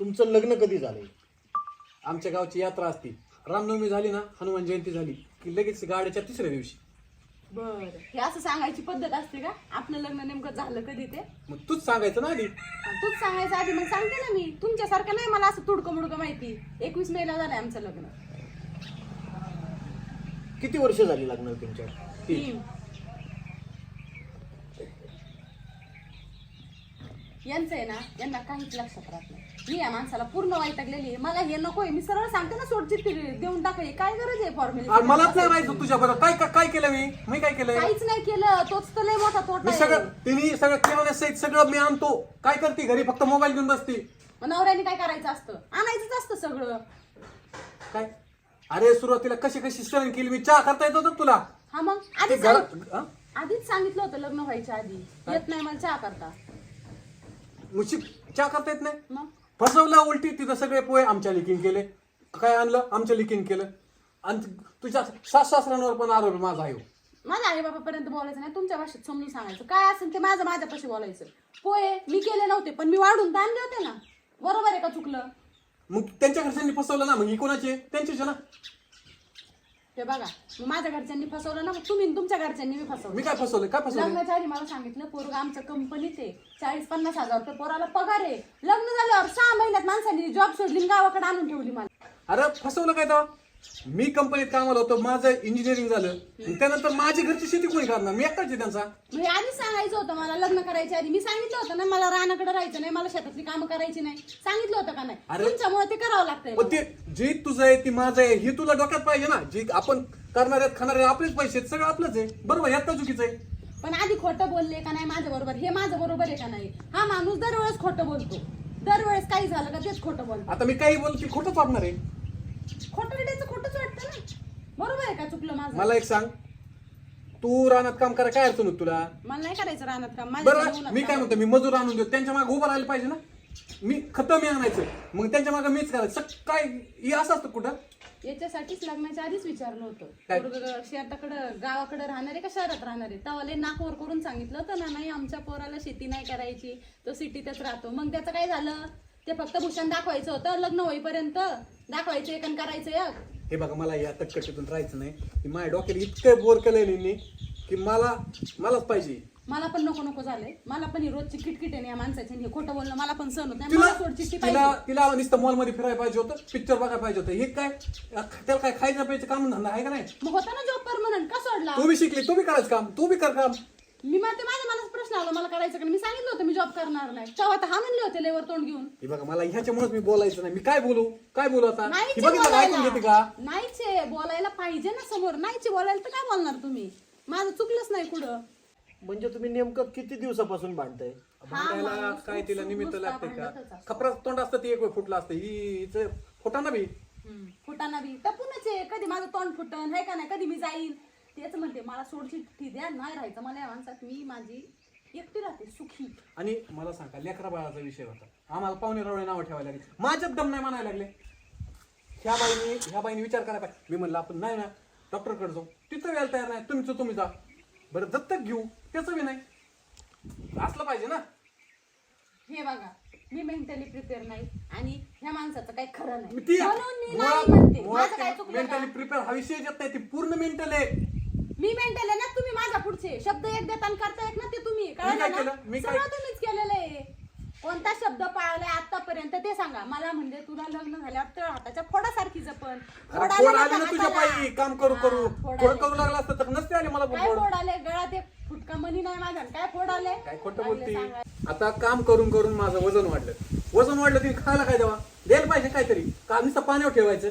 तुमचं लग्न कधी झालंय? आमच्या गावची यात्रा असती. रामनवमी झाली ना हनुमान जयंती झाली की लगेच गाड्याच्या तिसऱ्या दिवशी. बर. हे असं सांगायची पद्धत असते का? आपलं लग्न नेमकं झालं कधी ते? मग तूच सांगायचं ना आधी. आणि तूच सांगायचं आधी. मग सांगते ना मी. तुमच्यासारखं नाही मला असं तुडकं मुडकं माहिती. एकवीस मेला झालंय आमचं लग्न. किती वर्ष झाली लग्न तुमच्या यांचं आहे ना यांना काहीच लक्षात राहत नाही. मी या माणसाला पूर्ण वैतागलेली आहे. मला हे नकोय मी सरळ सांगते ना सोडची देऊन टाकाय काय गरज आहे फॉर्मॅलिटी मलाच नाही राहायचं तुझ्या बरोबर. काय काय- काय केलं मी? मी काय केलंय काहीच नाही केलं. तोच तर लय मोठा तोटा मी आहे. सगळं तिने सगळं किराणा सहित सगळं मी आणतो. काय करते? घरी फक्त मोबाईल घेऊन बसते. मग नवऱ्याने काय करायचं असतं? आणायचंच असतं सगळं. काय? अरे सुरुवातीला कशी कशी सहन केली? मी चहा करता येत होतं तुला? हा मग. ते आधीच घरात हा? आधीच सांगितलं होतं लग्न व्हायच्या आधी. येत नाही मला चहा करता. मग शिक- चहा करता येत नाही? मग? फसवला उलटी तिथं सगळे पोहे आमच्या लिकिंग केले. काय आणलं? आमच्या लिकिंग केलं. आणि तुझ्या सास सासऱ्यांवर पण आरोप माझा आहे हो. माझ्या आई बाबापर्यंत बोलायचं नाही तुमच्या भाषेत समजून सांगायचं. काय असेल ते माझं माझ्यापाशी बोलायचं. पोहे मी केले नव्हते पण मी वाढून तर आणले होते ना. बरोबर आहे का चुकलं? मग त्यांच्या घरच्यांनी फसवलं ना? मग ही कोणाची आहे? त्यांचीच आहे ना? ते बघा मग माझ्या घरच्यांनी फसवलं ना मग तुम्ही आणि तुमच्या घरच्यांनी मी फसवलं. मी काय फसवलं? काय फसवलं? लग्नाच्या आधी मला सांगितलं पोरग आमच्या कंपनीत आहे चाळीस पन्नास हजार रुपये पोराला पगार आहे. लग्न झाल्यावर सहा महिन्यात माणसांनी जॉब सोडली आणि गावाकडे आणून ठेवली मला. अरे फसवलं काय तेव्हा? मी कंपनीत कामाला होतो माझं इंजिनिअरिंग झालं. आणि त्यानंतर माझी घरची शेती कोणी करणार? मी एकटाच आहे त्यांचा. मी आधीच सांगायचं होतं मला लग्न करायच्या आधी. मी सांगितलं होतं ना मला रानाकडे राहायचं नाही मला शेतातली कामं करायची नाही. सांगितलं होतं का नाही? अरे- तुमच्यामुळे ते करावं लागतंय. पण ते जे तुझं आहे ते माझं आहे हे तुला डोक्यात पाहिजे ना. जे आपण करणारे खाणारे आपलेच पैसे आहेत, सगळं आपलंच आहे. बरोबर यात का चुकीचं आहे. पण आधी खोटं बोलले का नाही माझ्या बरोबर हे माझं बरोबर आहे का नाही? हा माणूस दरवेळेस खोटं बोलतो. दरवेळेस काही झालं का तेच खोटं बोलतो. आता मी काही बोलतो ते खोटंच वाटणार आहे. खोटं त्याचं खोटंच वाटतं ना? बरोबर आहे का चुकलं माझं? मला एक सांग. तू रानात काम करा काय अडचण होती तुला? मला नाही करायचं राहणार काम माझ्या बरं मी काय. म्हणतो मी मजूर आणून देतो. त्यांच्या मागे उभं राहायला पाहिजे ना? मी खत मी आणायचं. मग त्यांच्या मागे मीच करायचं. सग- काय हे असं असतं कुठं? याच्यासाठीच लग्नाच्या आधीच विचारलं काय? होतं पोरगं शेताकडं गावाकडे राहणार आहे का शहरात राहणार? आहे लय नाकवर करून सांगितलं होतं ना नाही आमच्या पोराला शेती नाही करायची तो सिटीतच राहतो. मग त्याचं काय झालं? ते फक्त भूषण दाखवायचं होतं लग्न होईपर्यंत दाखवायचं एक आणि करायचं एक. हे बघा मला या तटकटीतून राहायचं नाही. की माझ्या डोक्याला इतकं बोर केलंय यांनी की मला मलाच पाहिजे. मला पण नको नको झालंय. मला पण ही रोजची किटकिट आहे ना या माणसाची. आणि हे खोटं बोलणं मला पण सहन होत नाही. तिला मला सोड चिठ्ठी तिला पाहिजे. तिला नुसतं मॉलमध्ये फिरायला पाहिजे होतं पिक्चर बघायला पाहिजे होतं. हे काय त्याला काय खायचं प्यायचं काम धंदा आहे का नाही? मग होता ना जॉब परमनंट का सोडला? तू बी शिकली तू बी करायचं काम तू बी कर काम. मी मग ते माझ्या मनात प्रश्न आला मला करायचं का नाही? मी सांगितलं होतं मी जॉब करणार नाही. तेव्हा तर हा म्हणले होते लेवर तोंड घेऊन. हे बघा मला ह्याच्यामुळेच मी बोलायचं नाही. मी काय बोलू? काय बोलू आता? नाहीच हे आहे बघितलं का? ऐकून घेते का? बोलायला नाहीच आहे बोलायला पाहिजे ना समोर. नाहीच बोलायला तर काय बोलणार तुम्ही? माझं चुकलंच नाही कुठं. म्हणजे तुम्ही नेमकं किती दिवसापासून भांडताय? भांडायला माणूस काय तिला निमित्त लागते का? भांडतच असतो. खपरा तोंड असतं ती एक वेळ फुटलं असतं. ही हिचं फुटा ना बी फुटाना बी. टपूनच आहे. कधी माझं तोंड फुटन है का नाही? कधी मी जाईन? तेच म्हणते मला सोडची चिठ्ठी द्या नाही राहायचं मला या माणसात मी माझी एकटी राहते सुखी. आणि मला सांगा लेकरा बाळाचा विषय होता. आम्हाला पाहुणे रवळे नावं ठेवायला लागले. माझ्यात दम नाही म्हणायला लागले. ह्या बाईने ह्या बाईने विचार करायला पाहिजे मी म्हणलं आपण नाही ना डॉक्टरकडे जाऊ. तिथं यायला तयार नाही. तुमचं तुम्ही जा. बरं दत्तक घेऊ. त्याचं बी नाही. असलं पाहिजे ना. हे बघा मी मेंटली प्रिपेअर नाही आणि ह्या माणसाचं काही खरं नाही. ती म्हणून मी नाही म्हणते. माझं काय चुकलं मेंटली? प्रिपेअर हा विषय येत नाही. ती पूर्ण मेंटल आहे. मी मेंटल आहे ना तुम्ही माझ्या पुढचे शब्द एक देताना करता येत ना ते तुम्ही. काय कळलं केलं? ना मी काय- सगळं तुम्हीच केलेलं आहे. कोणता शब्द पाळलाय आतापर्यंत ते सांगा. मला म्हणजे तुला लग्न झाल्यावर तळ हाताच्या फोडासारखी जपन अरे फोड फोड आले आले ना ना तुझ्या हाताला. पायी. काम करू हा, करू फोड फोड आले. करू लागला असतं तर नसते आले मला काय फोड. फोड आले? गळ्यात एक फुटका मनी नाही माझ्या काय फोड आले? काय खोटं लागले बोलती? सांगायला. आता काम करून करून माझं वजन वाढलं. वजन वाढलं तुम्ही खायला काय द्यावा द्यायला पाहिजे काहीतरी. का नुसतं पाण्यावर ठेवायचं?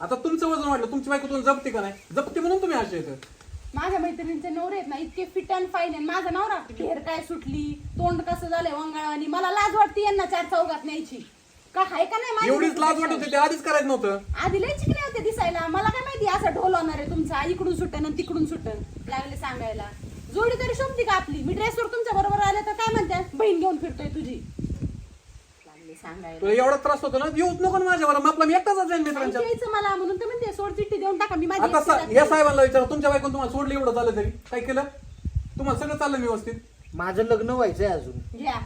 आता तुमचं वजन वाढलं. तुमची बायको तुम्ही जपते का नाही? जपते म्हणून तुम्ही असे येतं माझ्या मैत्रिणींचे नवरे आहेत ना इतके फिट अँड फाईन आहे माझा नवरा घेर काय सुटली तोंड कसं झालंय वंगाळानी मला लाज वाटते यांना चार चौघात न्यायची. का हाय का नाही माझी एवढीच लाज वाटत होती ते आधीच करायचं नव्हतं. आधी लय चिकले होते दिसायला. मला काय माहिती असं ढोल होणार आहे तुमचा इकडून सुटन आणि तिकडून सुटन लागले सांगायला. जोडी तरी शोभती का आपली? मी ड्रेसवर तुमच्या बरोबर आले तर काय म्हणते बहीण घेऊन फिरतोय तुझी. सांगायला. एवढा त्रास होतो ना येऊच नको ना माझ्यावर. मग आपला मी एकटाच जाईन मित्रांच्या. यायचं मला म्हणून तर म्हणते सोड चिठ्ठी देऊन टाका मी माझी आता एकटी सा- राहते. या साहेबांना विचारा तुमच्या बायकोन तुम्हाला सोडलं एवढं झालं तरी. काय केलं? तुम्हाला सगळं चाललं व्यवस्थित. माझं लग्न व्हायचंय अजून. घ्या.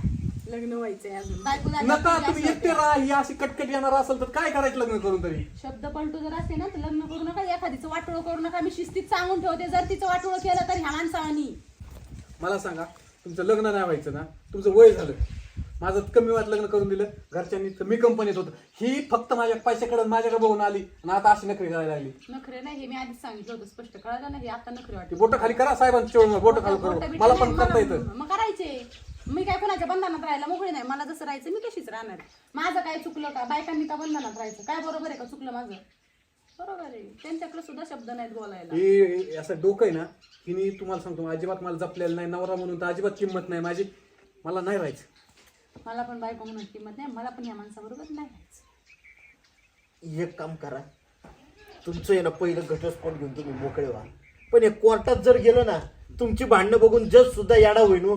लग्न व्हायचंय अजून. नका तुम्ही एकटे राहा ही अशी कटकट येणार असेल तर काय करायचं लग्न करून तरी? शब्द पलटू जर असते ना तर लग्न करू नका. एखादीचं वाटोळ करू नका. मी शिस्तीत सांगून ठेवते जर तिचं वाटोळ केलं तर ह्या माणसावानी. मला सांगा तुमचं लग्न नाही व्हायचं ना? तुमचं वय झालं. माझं कमी वयात लग्न करून दिलं. घरच्यांनी तर मी कंपनीत होतो. ही फक्त माझ्या पैशाकडे माझ्याकडे बघून आली. आणि आता अशी नकरी करायला लागली. नखरे नाही हे मी आधीच सांगितलं होतं. स्पष्ट कळालं नाही आता नखरे ती वाटते बोट खाली करा साहेबांच्या बोट खाली करू. मला पण करता येतं. मग करायचे. मी काय कोणाच्या बंधनात राहायला मोकळी नाही. मला जसं राहायचं मी तशीच राहणार. माझं काय चुकलं का? बायकांनी का बंधनात राहायचं. काय बरोबर आहे का चुकलं माझं? बरोबर आहे. त्यांच्याकडे सुद्धा शब्द नाहीत बोलायला. हे असं डोकं आहे ना हिने तुम्हाला सांगतो अजिबात मला जपलेलं नाही. नवरा म्हणून तर अजिबात किंमत नाही. माझी मला नाही राहायचं. मला पण बायको म्हणून किंमत नाही मला पण या माणसाबरोबर नाही राहायचं. एक काम करा. तुमचं आहे ना पहिलं घटस्फोट घेऊन तुम्ही मोकळे व्हा. पण हे कोर्टात जर गेलं ना तुमची भांडणं बघून जज सुद्धा याडा होईन हो.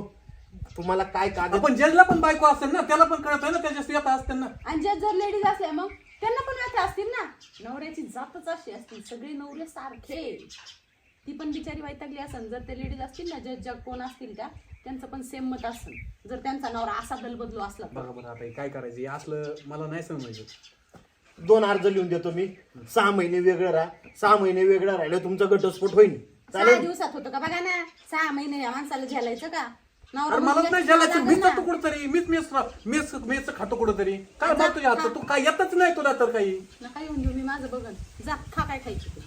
तुम्हाला काय कागद आपण जजला पण बायको असेल ना त्याला पण कळत ना त्याच्या येत असते ना. आणि ज्या जर लेडीज असल्या मग त्यांना पण व्यथा असतील ना. नवऱ्याची जातच अशी असतील सगळे नवरे सारखे. ती पण बिचारी वैतागली असेल जर ते लेडीज असतील ना जज जग कोण असतील त्या त्यांचं पण सेम मत असेल. जर त्यांचा नवरा असा दल बदलू असला तर. बघा बरं आता हे काय करायचं? हे असलं मला नाही समजायचं दोन अर्ज लिहून देतो मी. सहा महिने वेगळं राहा. सहा महिने वेगळं राहिलं तुमचा घटस्फोट होईल. सहा चालेल? दिवसात होतं का? बघा ना. सहा महिने या माणसाला झेलायचं का? नवरा अरे नाही झालं. तर मीच मीच खातो कुठतरी. काय हात तू काय येतच नाही तुला तर काही. नका येऊन देऊ. मी माझं बघन. जा खा काय खायची ते.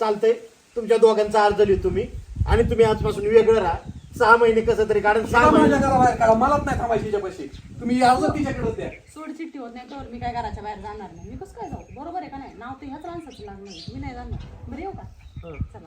चालतंय. तुमच्या दोघांचा अर्ज लिहितो मी. आणि तुम्ही आजपासून वेगळं राहा. सहा महिने कसं तरी कारण सहा महिने घराबाहेर काढा मलाच नाही थांबायची हिच्यापाशी. तुम्ही अर्ज तिच्याकडे द्या. सोड चिठ्ठी होत नाही तर मी काय घराच्या बाहेर जाणार नाही. मी कसं काय जाऊ? बरोबर आहे का नाही? नाव तर ह्याच माणसाचं लागणार. मी नाही जाणार. बरं येऊ का. चला.